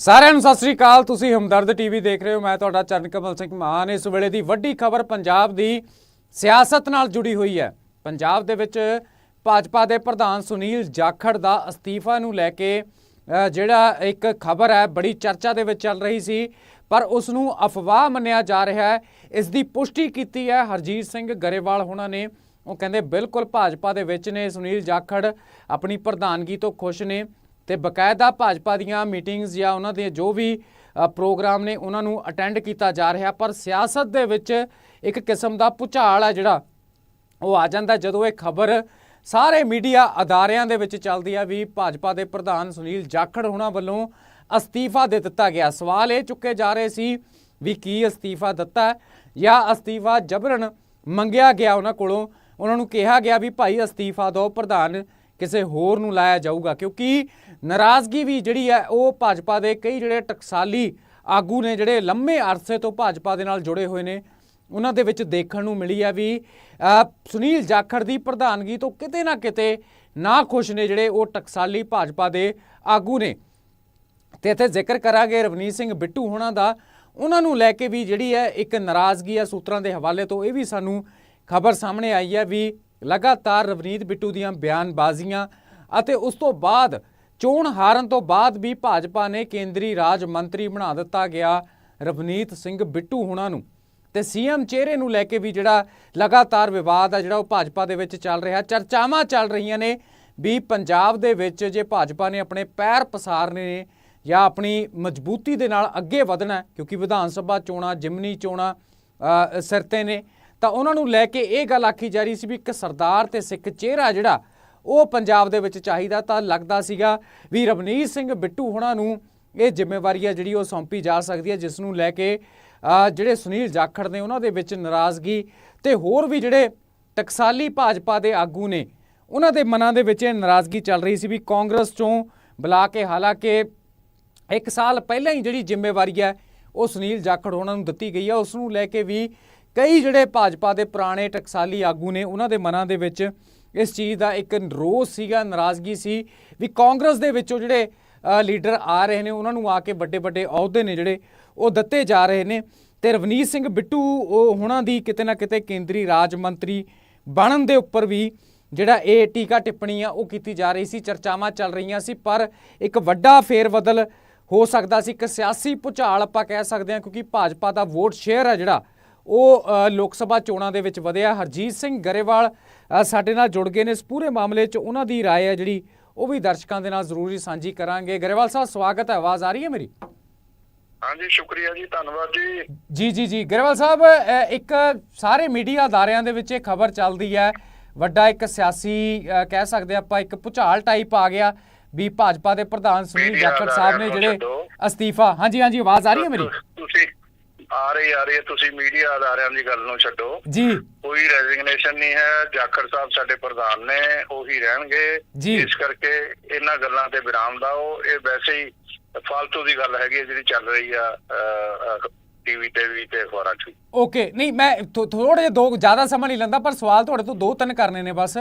ਸਾਰਿਆਂ ਨੂੰ ਸਤਿ ਸ੍ਰੀ ਅਕਾਲ। ਤੁਸੀਂ ਹਮਦਰਦ ਟੀਵੀ ਦੇਖ ਰਹੇ ਹੋ। ਮੈਂ ਤੁਹਾਡਾ ਚਰਨ ਕਮਲ ਸਿੰਘ ਮਾਨ। ਇਸ ਵੇਲੇ ਦੀ ਵੱਡੀ ਖਬਰ ਪੰਜਾਬ ਦੀ ਸਿਆਸਤ ਨਾਲ ਜੁੜੀ ਹੋਈ ਹੈ। ਪੰਜਾਬ ਦੇ ਵਿੱਚ ਭਾਜਪਾ ਦੇ ਪ੍ਰਧਾਨ ਸੁਨੀਲ ਜਾਖੜ ਦਾ ਅਸਤੀਫਾ ਨੂੰ ਲੈ ਕੇ ਅ, ਜਿਹੜਾ ਇੱਕ ਖਬਰ ਹੈ ਬੜੀ ਚਰਚਾ ਦੇ ਵਿੱਚ ਚੱਲ ਰਹੀ ਸੀ। ਪਰ ਉਸ ਨੂੰ ਅਫਵਾਹ ਮੰਨਿਆ ਜਾ ਰਿਹਾ ਹੈ। ਇਸ ਦੀ ਪੁਸ਼ਟੀ ਕੀਤੀ ਹੈ ਹਰਜੀਤ ਸਿੰਘ ਗਰੇਵਾਲ ਹੋਣਾ ਨੇ। ਉਹ ਕਹਿੰਦੇ ਬਿਲਕੁਲ ਭਾਜਪਾ ਦੇ ਵਿੱਚ ਨੇ। ਸੁਨੀਲ ਜਾਖੜ ਆਪਣੀ ਪ੍ਰਧਾਨਗੀ ਤੋਂ ਖੁਸ਼ ਨੇ। ਤੇ ਬਕਾਇਦਾ ਭਾਜਪਾ ਦੀਆਂ ਮੀਟਿੰਗਸ ਜਾਂ ਉਹਨਾਂ ਦੇ ਜੋ ਵੀ ਪ੍ਰੋਗਰਾਮ ਨੇ ਉਹਨਾਂ ਨੂੰ ਅਟੈਂਡ ਕੀਤਾ ਜਾ ਰਿਹਾ, ਪਰ ਸਿਆਸਤ ਦੇ ਵਿੱਚ ਇੱਕ ਕਿਸਮ ਦਾ ਭੁਚਾਲ ਹੈ ਜਿਹੜਾ, ਉਹ ਆ ਜਾਂਦਾ ਜਦੋਂ ਇਹ ਖਬਰ ਸਾਰੇ ਮੀਡੀਆ ਅਦਾਰਿਆਂ ਦੇ ਵਿੱਚ ਚੱਲਦੀ ਆ ਵੀ ਭਾਜਪਾ ਦੇ ਪ੍ਰਧਾਨ ਸੁਨੀਲ ਜਾਖੜ ਹੋਣਾ ਵੱਲੋਂ ਅਸਤੀਫਾ ਦੇ ਦਿੱਤਾ ਗਿਆ। ਸਵਾਲ ਇਹ ਚੁੱਕੇ ਜਾ ਰਹੇ ਸੀ ਵੀ ਕੀ ਅਸਤੀਫਾ ਦਿੱਤਾ ਜਾਂ ਅਸਤੀਫਾ ਜਬਰਨ ਮੰਗਿਆ ਗਿਆ ਉਹਨਾਂ ਕੋਲੋਂ। ਉਹਨਾਂ ਨੂੰ ਕਿਹਾ ਗਿਆ ਵੀ ਭਾਈ ਅਸਤੀਫਾ ਦਿਓ ਪ੍ਰਧਾਨ ਕਿਸੇ ਹੋਰ ਨੂੰ ਲਾਇਆ ਜਾਊਗਾ, ਕਿਉਂਕਿ ਨਾਰਾਜ਼ਗੀ ਵੀ ਜਿਹੜੀ ਹੈ ਉਹ ਭਾਜਪਾ ਦੇ ਕਈ ਜਿਹੜੇ ਟਕਸਾਲੀ ਆਗੂ ਨੇ ਜਿਹੜੇ ਲੰਮੇ ਅਰਸੇ ਤੋਂ ਭਾਜਪਾ ਦੇ ਨਾਲ ਜੁੜੇ ਹੋਏ ਨੇ, ਉਹਨਾਂ ਦੇ ਵਿੱਚ ਦੇਖਣ ਨੂੰ ਮਿਲੀ ਹੈ ਵੀ ਸੁਨੀਲ ਜਾਖੜ ਦੀ ਪ੍ਰਧਾਨਗੀ ਤੋਂ ਕਿਤੇ ਨਾ ਕਿਤੇ ਨਾ ਖੁਸ਼ ਨੇ ਜਿਹੜੇ ਉਹ ਟਕਸਾਲੀ ਭਾਜਪਾ ਦੇ ਆਗੂ ਨੇ। ਤੇ ਇੱਥੇ ਜ਼ਿਕਰ ਕਰਾਂਗੇ ਰਵਨੀਤ ਸਿੰਘ ਬਿੱਟੂ ਹੋਣਾ ਦਾ। ਉਹਨਾਂ ਨੂੰ ਲੈ ਕੇ ਵੀ ਜਿਹੜੀ ਹੈ ਇੱਕ ਨਾਰਾਜ਼ਗੀ ਹੈ ਸੂਤਰਾਂ ਦੇ ਹਵਾਲੇ ਤੋਂ, ਇਹ ਵੀ ਸਾਨੂੰ ਖਬਰ ਸਾਹਮਣੇ ਆਈ ਹੈ ਵੀ ਲਗਾਤਾਰ ਰਵਨੀਤ ਬਿੱਟੂ ਦੀਆਂ ਬਿਆਨਬਾਜ਼ੀਆਂ ਅਤੇ ਉਸ ਤੋਂ ਬਾਅਦ ਚੋਣ ਹਾਰਨ ਤੋਂ ਬਾਅਦ ਵੀ ਭਾਜਪਾ ਨੇ ਕੇਂਦਰੀ ਰਾਜ ਮੰਤਰੀ ਬਣਾ ਦਿੱਤਾ ਗਿਆ ਰਵਨੀਤ ਸਿੰਘ ਬਿੱਟੂ ਹੁਣਾਂ ਨੂੰ। ਤੇ ਸੀਐਮ ਚਿਹਰੇ ਨੂੰ ਲੈ ਕੇ ਵੀ ਜਿਹੜਾ ਲਗਾਤਾਰ ਵਿਵਾਦ ਆ, ਜਿਹੜਾ ਉਹ ਭਾਜਪਾ ਦੇ ਵਿੱਚ ਚੱਲ ਰਿਹਾ, ਚਰਚਾਵਾਂ ਚੱਲ ਰਹੀਆਂ ਨੇ ਵੀ ਪੰਜਾਬ ਦੇ ਵਿੱਚ ਜੇ ਭਾਜਪਾ ਨੇ ਆਪਣੇ ਪੈਰ ਪਸਾਰਨੇ ਨੇ ਜਾਂ ਆਪਣੀ ਮਜ਼ਬੂਤੀ ਦੇ ਨਾਲ ਅੱਗੇ ਵਧਣਾ, ਕਿਉਂਕਿ ਵਿਧਾਨ ਸਭਾ ਚੋਣਾਂ, ਜਿਮਨੀ ਚੋਣਾਂ ਸਿਰ ਤੇ ਨੇ ਤਾਂ ਉਹਨਾਂ ਨੂੰ ਲੈ ਕੇ ਇਹ ਗੱਲ ਆਖੀ ਜਾ ਰਹੀ ਸੀ ਵੀ ਇੱਕ ਸਰਦਾਰ ਤੇ ਸਿੱਖ ਚਿਹਰਾ ਜਿਹੜਾ, ਉਹ ਪੰਜਾਬ ਦੇ ਵਿੱਚ ਚਾਹੀਦਾ ਤਾਂ ਲੱਗਦਾ ਸੀਗਾ ਵੀ ਰਵਨੀਤ ਸਿੰਘ ਬਿੱਟੂ ਹੋਣਾ ਨੂੰ ਇਹ ਜ਼ਿੰਮੇਵਾਰੀ ਹੈ ਜਿਹੜੀ ਉਹ ਸੌਂਪੀ ਜਾ ਸਕਦੀ ਹੈ, ਜਿਸ ਨੂੰ ਲੈ ਕੇ ਜਿਹੜੇ ਸੁਨੀਲ ਜਾਖੜ ਨੇ ਉਹਨਾਂ ਦੇ ਵਿੱਚ ਨਾਰਾਜ਼ਗੀ ਤੇ ਹੋਰ ਵੀ ਜਿਹੜੇ ਟਕਸਾਲੀ ਭਾਜਪਾ ਦੇ ਆਗੂ ਨੇ, ਉਹਨਾਂ ਦੇ ਮਨਾਂ ਦੇ ਵਿੱਚ ਇਹ ਨਾਰਾਜ਼ਗੀ ਚੱਲ ਰਹੀ ਸੀ ਵੀ ਕਾਂਗਰਸ ਚੋਂ ਬੁਲਾ ਕੇ ਹਾਲਾਂਕਿ ਇੱਕ ਸਾਲ ਪਹਿਲਾਂ ਹੀ ਜਿਹੜੀ ਜ਼ਿੰਮੇਵਾਰੀ ਹੈ, ਉਹ ਸੁਨੀਲ ਜਾਖੜ ਉਹਨਾਂ ਨੂੰ ਦਿੱਤੀ ਗਈ ਹੈ। ਉਸ ਨੂੰ ਲੈ ਕੇ ਵੀ ਕਈ ਜਿਹੜੇ ਭਾਜਪਾ ਦੇ ਪੁਰਾਣੇ ਟਕਸਾਲੀ ਆਗੂ ਨੇ, ਉਹਨਾਂ ਦੇ ਮਨਾਂ ਦੇ ਵਿੱਚ ਇਸ ਚੀਜ਼ ਦਾ ਇੱਕ ਰੋਸ ਸੀਗਾ, ਨਾਰਾਜ਼ਗੀ ਸੀ ਵੀ ਕਾਂਗਰਸ ਦੇ ਵਿੱਚੋਂ ਜਿਹੜੇ ਲੀਡਰ ਆ ਰਹੇ ਨੇ, ਉਹਨਾਂ ਨੂੰ ਆ ਕੇ ਵੱਡੇ ਵੱਡੇ ਅਹੁਦੇ ਨੇ ਜਿਹੜੇ, ਉਹ ਦਿੱਤੇ ਜਾ ਰਹੇ ਨੇ ਤੇ ਰਵਨੀਤ ਸਿੰਘ ਬਿੱਟੂ, ਉਹ ਉਹਨਾਂ ਦੀ ਕਿਤੇ ਨਾ ਕਿਤੇ ਕੇਂਦਰੀ ਰਾਜ ਮੰਤਰੀ ਬਣਨ ਦੇ ਉੱਪਰ ਵੀ ਜਿਹੜਾ ਇਹ ਟੀਕਾ ਟਿੱਪਣੀ ਆ, ਉਹ ਕੀਤੀ ਜਾ ਰਹੀ ਸੀ, ਚਰਚਾਵਾਂ ਚੱਲ ਰਹੀਆਂ ਸੀ, ਪਰ ਇੱਕ ਵੱਡਾ ਫੇਰਬਦਲ ਹੋ ਸਕਦਾ ਸੀ, ਇੱਕ ਸਿਆਸੀ ਭੁਚਾਲ ਆਪਾਂ ਕਹਿ ਸਕਦੇ ਹਾਂ, ਕਿਉਂਕਿ ਭਾਜਪਾ ਦਾ ਵੋਟ ਸ਼ੇਅਰ ਹੈ ਜਿਹੜਾ ਉਹ ਅ, ਲੋਕ ਸਭਾ ਚੋਣਾਂ ਦੇ ਵਿੱਚ ਵਧਿਆ ਹਰਜੀਤ ਸਿੰਘ ਗਰੇਵਾਲ ਅ, ਸਾਡੇ ਨਾਲ ਜੁੜ ਗਏ ਨੇ ਇਸ ਪੂਰੇ ਮਾਮਲੇ 'ਚ ਉਹਨਾਂ ਦੀ رائے ਹੈ ਜਿਹੜੀ ਉਹ ਵੀ ਦਰਸ਼ਕਾਂ ਦੇ ਨਾਲ ਜ਼ਰੂਰੀ ਸਾਂਝੀ ਕਰਾਂਗੇ ਗਰੇਵਾਲ ਸਾਹਿਬ ਸਵਾਗਤ ਹੈ ਆਵਾਜ਼ ਆ ਰਹੀ ਹੈ ਮੇਰੀ ਹਾਂਜੀ ਸ਼ੁਕਰੀਆ ਜੀ ਧੰਨਵਾਦ ਜੀ ਜੀ ਜੀ ਜੀ ਗਰੇਵਾਲ ਸਾਹਿਬ ਅ, ਇੱਕ ਸਾਰੇ ਮੀਡੀਆ ਅਦਾਰਿਆਂ ਦੇ ਵਿੱਚ ਇਹ ਖਬਰ ਚੱਲਦੀ ਹੈ ਵੱਡਾ ਇੱਕ ਸਿਆਸੀ ਅ, ਕਹਿ ਸਕਦੇ ਆਪਾਂ ਇੱਕ ਭੁਚਾਲ ਟਾਈਪ ਆ ਗਿਆ ਵੀ ਭਾਜਪਾ ਦੇ ਪ੍ਰਧਾਨ ਸੁਨੀਲ ਮੀਡੀਆ ਜਾਖੜ ਸਾਹਿਬ ਨੇ ਅਦਾਰਿਆਂ ਨੂੰ ਜਿਹੜੇ ਛੱਡੋ। ਅਸਤੀਫਾ ਹਾਂਜੀ ਹਾਂਜੀ ਆਵਾਜ਼ ਆ ਰਹੀ ਹੈ ਮੇਰੀ ਤੁ- ਤੁਸੀਂ ਆ ਰਹੀ ਆ ਰਹੀ ਹੈ। ਤੁਸੀਂ ਮੀਡੀਆ ਅਦਾਰਿਆਂ ਦੀ ਗੱਲ ਨੂੰ ਛੱਡੋ। ਜੀ। ਕੋਈ ਰੈਜ਼ਿਗਨੇਸ਼ਨ ਨਹੀਂ ਹੈ। ਜਾਖੜ ਸਾਹਿਬ ਸਾਡੇ ਪ੍ਰਧਾਨ ਨੇ ਉਹੀ ਰਹਿਣਗੇ। ਇਸ ਕਰਕੇ ਇਹਨਾਂ ਗੱਲਾਂ ਤੇ ਵਿਰਾਮ ਲਾਓ। ਇਹ ਵੈਸੇ ਹੀ ਫालतू ਦੀ ਗੱਲ ਹੈਗੀ ਜਿਹੜੀ ਚੱਲ ਰਹੀ ਆ ਟੀਵੀ ਤੇ ਵੀ ਤੇ ਅਖਬਾਰਾਂ 'ਚ ਓਕੇ ਨਹੀਂ ਮੈਂ ਥੋੜੇ ਜਿਹਾ ਦੋ ਜ਼ਿਆਦਾ ਸਮਾਂ ਨਹੀਂ ਲੈਂਦਾ ਪਰ ਸਵਾਲ ਤੁਹਾਡੇ ਤੋਂ ਦੋ ਤਿੰਨ ਕਰਨੇ ਨੇ ਬਸ।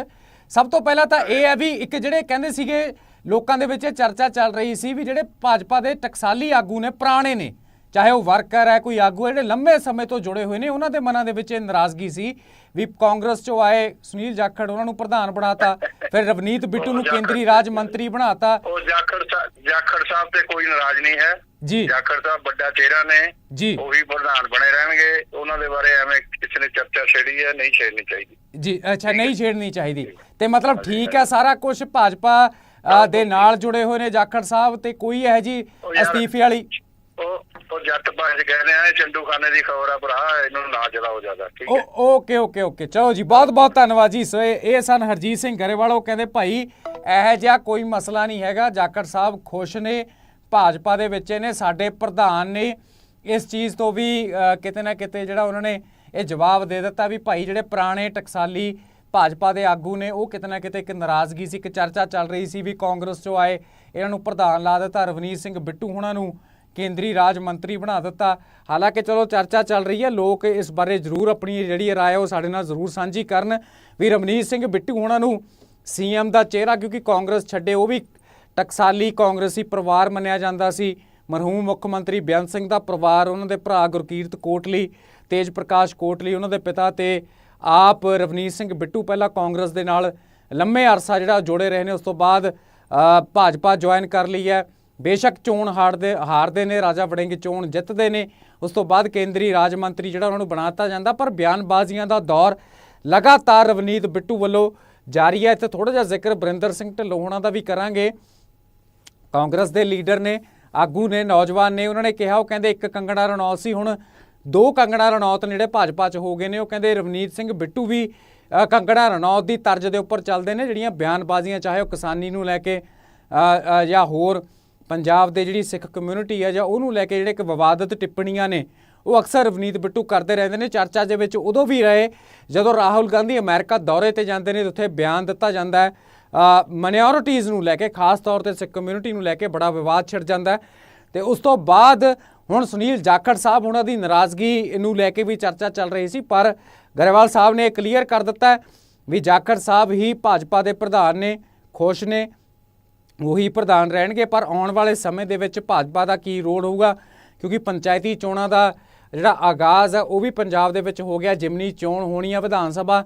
ਸਭ ਤੋਂ ਪਹਿਲਾਂ ਤਾਂ ਇਹ ਹੈ ਵੀ ਇੱਕ ਜਿਹੜੇ ਕਹਿੰਦੇ ਸੀਗੇ ਲੋਕਾਂ ਦੇ ਵਿੱਚ ਇਹ ਚਰਚਾ ਚੱਲ ਰਹੀ ਸੀ ਵੀ ਜਿਹੜੇ ਭਾਜਪਾ ਦੇ ਟਕਸਾਲੀ ਆਗੂ ਨੇ ਪੁਰਾਣੇ ਨੇ ਚਾਹੇ ਉਹ ਵਰਕਰ ਹੈ ਕੋਈ ਆਗੂ ਹੈ ਜਿਹੜੇ ਲੰਬੇ ਸਮੇਂ ਤੋਂ ਜੁੜੇ ਹੋਏ ਨੇ ਉਹਨਾਂ ਦੇ ਮਨਾਂ ਦੇ ਵਿੱਚ ਇਹ ਨਾਰਾਜ਼ਗੀ ਸੀ ਵੀ ਕਾਂਗਰਸ ਚੋਂ ਆਏ ਸੁਨੀਲ ਜਾਖੜ ਉਹਨਾਂ ਨੂੰ ਪ੍ਰਧਾਨ ਬਣਾਤਾ ਫਿਰ ਰਵਨੀਤ ਬਿੱਟੂ ਨੂੰ ਕੇਂਦਰੀ ਰਾਜ ਮੰਤਰੀ ਬਣਾਤਾ। ਉਹ ਜਾਖੜ ਸਾਹਿਬ ਜਾਖੜ ਸਾਹਿਬ ਤੇ ਕੋਈ ਨਾਰਾਜ਼ ਨਹੀਂ ਹੈ। ਜੀ। ਜਾਖੜ ਸਾਹਿਬ ਵੱਡਾ ਚਿਹਰਾ ਨੇ। ਜੀ। ਉਹੀ ਪ੍ਰਧਾਨ ਬਣੇ ਰਹਿਣਗੇ। ਉਹਨਾਂ ਦੇ ਬਾਰੇ ਐਵੇਂ ਕਿਸੇ ਨੇ ਚਰਚਾ ਛੇੜੀ ਹੈ ਨਹੀਂ ਛੇੜਨੀ ਚਾਹੀਦੀ। ਜੀ ਅੱਛਾ ਨਹੀਂ ਛੇੜਨੀ ਚਾਹੀਦੀ। ਤੇ ਮਤਲਬ ਠੀਕ ਹੈ ਸਾਰਾ ਕੁਝ ਭਾਜਪਾ ਦੇ ਨਾਲ ਜੁੜੇ ਹੋਏ ਨੇ ਜਾਖੜ ਸਾਹਿਬ ਤੇ ਕੋਈ ਇਹ ਜੀ ਅਸਤੀਫੇ ਵਾਲੀ ਉਹ ਜੱਟ ਭਾਜ ਕਹਿੰਦੇ ਆ ਇਹ ਚੰਦੂ ਦੀ ਖਬਰ ਆ ਭਰਾ ਇਹਨੂੰ ਨਾ ਚਲਾਓ ਜ਼ਿਆਦਾ ਠੀਕ ਹੈ। ਓਕੇ ਓਕੇ ਓਕੇ ਚਲੋ ਜੀ ਬਹੁਤ ਬਹੁਤ ਧੰਨਵਾਦ ਜੀ। ਸੋ ਇਹ ਇਹ ਸਨ ਹਰਜੀਤ ਸਿੰਘ ਗਰੇਵਾਲ ਉਹ ਕਹਿੰਦੇ ਭਾਈ ਇਹ ਜਿਹਾ ਕੋਈ ਮਸਲਾ ਨਹੀਂ ਹੈਗਾ ਜਾਖੜ ਸਾਹਿਬ ਖੁਸ਼ ਨੇ ਭਾਜਪਾ ਦੇ ਵਿੱਚ ਨੇ ਸਾਡੇ ਪ੍ਰਧਾਨ ਨੇ। ਇਸ ਚੀਜ਼ ਤੋਂ ਵੀ ਅ, ਕਿਤੇ ਨਾ ਕਿਤੇ ਜਿਹੜਾ ਉਹਨਾਂ ਨੇ ਇਹ ਜਵਾਬ ਦੇ ਦਿੱਤਾ ਵੀ ਭਾਈ ਜਿਹੜੇ ਪੁਰਾਣੇ ਟਕਸਾਲੀ ਭਾਜਪਾ ਦੇ ਆਗੂ ਨੇ ਉਹ ਕਿਤੇ ਨਾ ਕਿਤੇ ਇੱਕ ਨਾਰਾਜ਼ਗੀ ਸੀ ਇੱਕ ਚਰਚਾ ਚੱਲ ਰਹੀ ਸੀ ਵੀ ਕਾਂਗਰਸ ਚੋਂ ਆਏ। ਇਹਨਾਂ ਨੂੰ ਪ੍ਰਧਾਨ ਲਾ ਦਿੱਤਾ ਰਵਨੀਤ ਸਿੰਘ ਬਿੱਟੂ ਹੁਣਾਂ ਨੂੰ। ਕੇਂਦਰੀ ਰਾਜ ਮੰਤਰੀ ਬਣਾ ਦਿੱਤਾ। ਹਾਲਾਂਕਿ ਚਲੋ ਚਰਚਾ ਚੱਲ ਰਹੀ ਹੈ, ਲੋਕ ਇਸ ਬਾਰੇ ਜ਼ਰੂਰ ਆਪਣੀ ਜਿਹੜੀ ਰਾਏ ਉਹ ਸਾਡੇ ਨਾਲ ਜ਼ਰੂਰ ਸਾਂਝੀ ਕਰਨ। ਵੀ ਰਮਨੀਤ ਸਿੰਘ ਬਿੱਟੂ ਉਹਨਾਂ ਨੂੰ ਸੀਐਮ ਦਾ ਚਿਹਰਾ, ਕਿਉਂਕਿ ਕਾਂਗਰਸ ਛੱਡੇ, ਉਹ ਵੀ ਟਕਸਾਲੀ ਕਾਂਗਰਸੀ ਪਰਿਵਾਰ ਮੰਨਿਆ ਜਾਂਦਾ ਸੀ। ਮਰਹੂਮ ਮੁੱਖ ਮੰਤਰੀ ਬੇਅੰਤ ਸਿੰਘ ਦਾ ਪਰਿਵਾਰ, ਉਹਨਾਂ ਦੇ ਭਰਾ ਗੁਰਕੀਰਤ ਕੋਟਲੀ, ਤੇਜ ਪ੍ਰਕਾਸ਼ ਕੋਟਲੀ, ਉਹਨਾਂ ਦੇ ਪਿਤਾ ਤੇ ਆਪ ਰਵਨੀਤ ਸਿੰਘ ਬਿੱਟੂ ਪਹਿਲਾਂ ਕਾਂਗਰਸ ਦੇ ਨਾਲ ਲੰਮੇ ਅਰਸਾ ਜਿਹੜਾ ਜੋੜੇ ਰਹੇ ਨੇ। ਉਸ ਤੋਂ ਬਾਅਦ ਭਾਜਪਾ ਜੁਆਇਨ ਕਰ ਲਈ ਹੈ। ਬੇਸ਼ੱਕ ਚੋਣ ਹਾਰਦੇ ਹਾਰਦੇ ਨੇ, ਰਾਜਾ ਵੜਿੰਗ ਚੋਣ ਜਿੱਤਦੇ ਨੇ। ਉਸ ਤੋਂ ਬਾਅਦ ਕੇਂਦਰੀ ਰਾਜ ਮੰਤਰੀ ਜਿਹੜਾ ਉਹਨਾਂ ਨੂੰ ਬਣਾਤਾ ਜਾਂਦਾ, ਪਰ ਬਿਆਨਬਾਜ਼ੀਆਂ ਦਾ ਦੌਰ ਲਗਾਤਾਰ ਰਵਨੀਤ ਬਿੱਟੂ ਵੱਲੋਂ ਜਾਰੀ ਹੈ। ਇੱਥੇ ਥੋੜਾ ਜਿਹਾ ਜ਼ਿਕਰ ਬਰਿੰਦਰ ਸਿੰਘ ਢਿੱਲੋਂ ਹੋਣਾ ਦਾ ਵੀ ਕਰਾਂਗੇ। ਕਾਂਗਰਸ ਦੇ ਲੀਡਰ ਨੇ, ਆਗੂ ਨੇ, ਨੌਜਵਾਨ ਨੇ, ਉਹਨਾਂ ਨੇ ਕਿਹਾ, ਉਹ ਕਹਿੰਦੇ ਇੱਕ ਕੰਗਣਾ ਰਣੌਤ ਸੀ। ਹੁਣ ਦੋ ਕੰਗਣਾ ਰਣੌਤ ਨੇੜੇ ਭਾਜਪਾ 'ਚ ਹੋ ਗਏ ਨੇ, ਉਹ ਕਹਿੰਦੇ ਰਵਨੀਤ ਸਿੰਘ ਬਿੱਟੂ ਵੀ ਕੰਗਣਾ ਰਣੌਤ ਦੀ ਤਰਜ਼ ਦੇ ਉੱਪਰ ਚੱਲਦੇ ਨੇ, ਜਿਹੜੀਆਂ ਬਿਆਨਬਾਜ਼ੀਆਂ, ਚਾਹੇ ਉਹ ਕਿਸਾਨੀ ਨੂੰ ਲੈ ਕੇ ਜਾਂ ਹੋਰ ਪੰਜਾਬ ਦੇ ਜਿਹੜੀ ਸਿੱਖ ਕਮਿਊਨਿਟੀ ਹੈ ਜਾਂ ਉਹਨੂੰ ਲੈ ਕੇ ਜਿਹੜੇ ਇੱਕ ਵਿਵਾਦਤ ਟਿੱਪਣੀਆਂ ਨੇ, ਉਹ ਅਕਸਰ ਰਵਨੀਤ ਬਿੱਟੂ ਕਰਦੇ ਰਹਿੰਦੇ ਨੇ। ਚਰਚਾ ਦੇ ਵਿੱਚ ਉਦੋਂ ਵੀ ਰਹੇ ਜਦੋਂ ਰਾਹੁਲ ਗਾਂਧੀ ਅਮਰੀਕਾ ਦੌਰੇ ਤੇ ਜਾਂਦੇ ਨੇ ਉੱਥੇ ਬਿਆਨ ਦਿੱਤਾ ਜਾਂਦਾ ਹੈ। ਮਾਈਨੋਰਿਟੀਜ਼ ਨੂੰ ਲੈ ਕੇ, ਖਾਸ ਤੌਰ ਤੇ ਸਿੱਖ ਕਮਿਊਨਿਟੀ ਨੂੰ ਲੈ ਕੇ ਬੜਾ ਵਿਵਾਦ ਛਿੜ ਜਾਂਦਾ ਹੈ। ਤੇ ਉਸ ਤੋਂ ਬਾਅਦ ਹੁਣ ਸੁਨੀਲ ਜਾਖੜ ਸਾਹਿਬ ਉਹਨਾਂ ਦੀ ਨਾਰਾਜ਼ਗੀ ਨੂੰ ਲੈ ਕੇ ਵੀ ਚਰਚਾ ਚੱਲ ਰਹੀ ਸੀ, ਪਰ ਗਰੇਵਾਲ ਸਾਹਿਬ ਨੇ ਕਲੀਅਰ ਕਰ ਦਿੱਤਾ ਵੀ ਜਾਖੜ ਸਾਹਿਬ ਹੀ ਭਾਜਪਾ ਦੇ ਪ੍ਰਧਾਨ ਨੇ, ਖੁਸ਼ ਨੇ। ਉਹੀ ਪ੍ਰਧਾਨ ਰਹਿਣਗੇ, ਪਰ ਆਉਣ ਵਾਲੇ ਸਮੇਂ ਦੇ ਵਿੱਚ ਭਾਜਪਾ ਦਾ ਕੀ ਰੋਲ ਹੋਊਗਾ? ਕਿਉਂਕਿ ਪੰਚਾਇਤੀ ਚੋਣਾਂ ਦਾ ਜਿਹੜਾ ਆਗਾਜ਼ ਹੈ ਉਹ ਵੀ ਪੰਜਾਬ ਦੇ ਵਿੱਚ ਹੋ ਗਿਆ। ਜਿਮਨੀ ਚੋਣ ਹੋਣੀ ਆ ਵਿਧਾਨ ਸਭਾ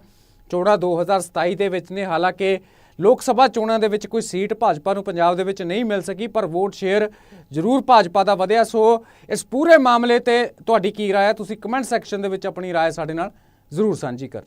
ਚੋਣਾਂ 2027 ਦੇ ਵਿੱਚ ਨੇ। ਹਾਲਾਂਕਿ ਲੋਕ ਸਭਾ ਚੋਣਾਂ ਦੇ ਵਿੱਚ ਕੋਈ ਸੀਟ ਭਾਜਪਾ ਨੂੰ ਪੰਜਾਬ ਦੇ ਵਿੱਚ ਨਹੀਂ ਮਿਲ ਸਕੀ, ਪਰ ਵੋਟ ਸ਼ੇਅਰ ਜ਼ਰੂਰ ਭਾਜਪਾ ਦਾ ਵਧਿਆ। ਸੋ ਇਸ ਪੂਰੇ ਮਾਮਲੇ ਤੇ ਤੁਹਾਡੀ ਕੀ ਰਾਏ ਹੈ ਤੁਸੀਂ ਕਮੈਂਟ ਸੈਕਸ਼ਨ ਦੇ ਵਿੱਚ ਆਪਣੀ ਰਾਏ ਸਾਡੇ ਨਾਲ ਜ਼ਰੂਰ ਸਾਂਝੀ ਕਰਨੀ।